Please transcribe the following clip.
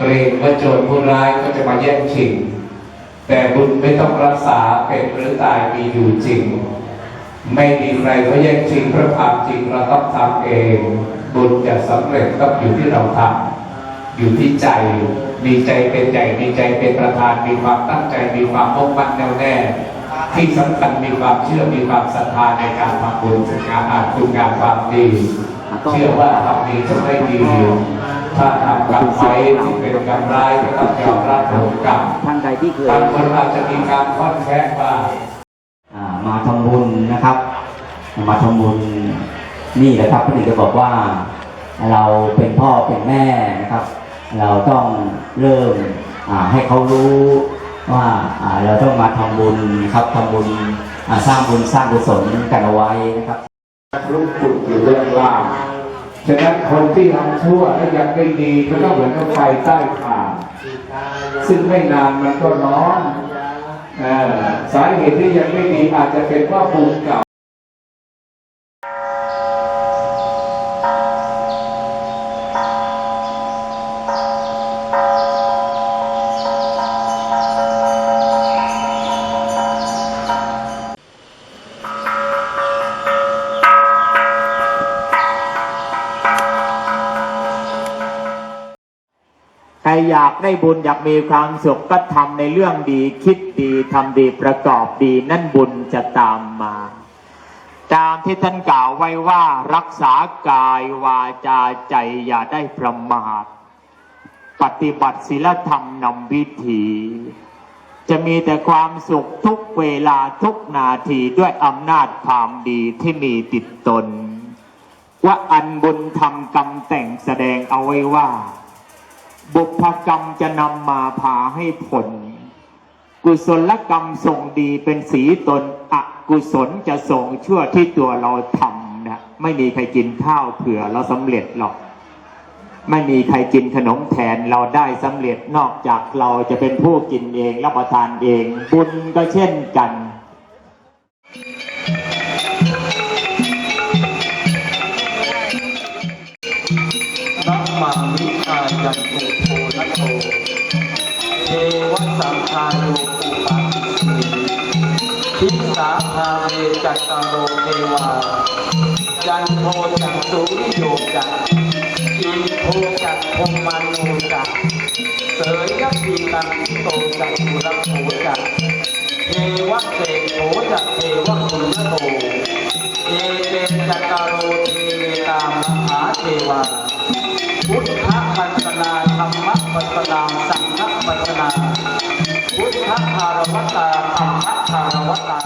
งว่าโจรผู้ร้ายก็จะมาแย่งชิง แต่บุญไม่ต้องรักษาเป็นหรือตายมีอยู่จริง ไม่มีใครเขาแย่งชิงพระความจริงเราต้องทำเอง บุญจะสำเร็จก็อยู่ที่เราทำอยู่ที่ใจ มีใจเป็นใหญ่มีใจเป็นประธาน มีความตั้งใจ มีความมุ่งมั่นแน่วแน่ที่สำคัญมีความเชื่อมีความศรัทธาในการทำบุญงานอาคุณงานความดี เชื่อว่าทำดีจะไม่ดี ถ้าทำกรรมไว้ที่เป็นกรรมร้ายก็ต้องยอมรับผลกรรมท่านใดที่เคยบางคนอาจจะมีการค่อนแค้นบ้างอ่ามาทำบุญนะครับ มาทำบุญนี่แหละครับพระถึงจะบอกว่าเราเป็นพ่อเป็นแม่นะครับ เราต้องเริ่มอ่าให้เขารู้ว่าอ่าเราต้องมาทำบุญนะครับทำบุญอ่าสร้างบุญสร้างกุศลกันเอาไว้นะครับรู้จุดอยู่เรื่องล่าง ฉะนั้นคนที่ทำชั่วและยังไม่ดีก็ต้องเหมือนกับไฟใต้ถ่านซึ่งไม่นานมันก็ร้อนสาเหตุที่ยังไม่ดีอาจจะเป็นว่าภูมิเก่า ใครอยากได้บุญอยากมีความสุขก็ทำในเรื่องดีคิดดีทำดีประกอบดี นั่นบุญจะตามมา ตามที่ท่านกล่าวไว้ว่ารักษากายวาจาใจอย่าได้ประมาท ปฏิบัติศีลธรรมนำวิถี จะมีแต่ความสุขทุกเวลาทุกนาทีด้วยอำนาจความดีที่มีติดตน ว่าอันบุญทำกรรมแต่งแสดงเอาไว้ว่า บุพกรรมจะนำมาพาให้ผล กุศลกรรมส่งดีเป็นสีตนอกุศลจะส่งชั่วที่ตัวเราทำนะไม่มีใครกินข้าวเผื่อเราสำเร็จหรอก ไม่มีใครกินขนมแทนเราได้สำเร็จนอกจากเราจะเป็นผู้กินเองรับประทานเอง บุญก็เช่นกันนัมมาวิ ยันตุโทนะโทเทวสังคาโยอุปาทิสีทิสาภาเวจัตตโรเทวา จันโทจักสุริโยจักอินโทจักพมมันโนจักเสยยปีนันโตจักสุรโภจักเทวะเตโขจักเทวะสุรโภเอเตจัตตารโรเทเวตามหาเทวาพุทธ รรมปัสนามสังฆปัสนาพุทธคารวตาธรรมคารวตา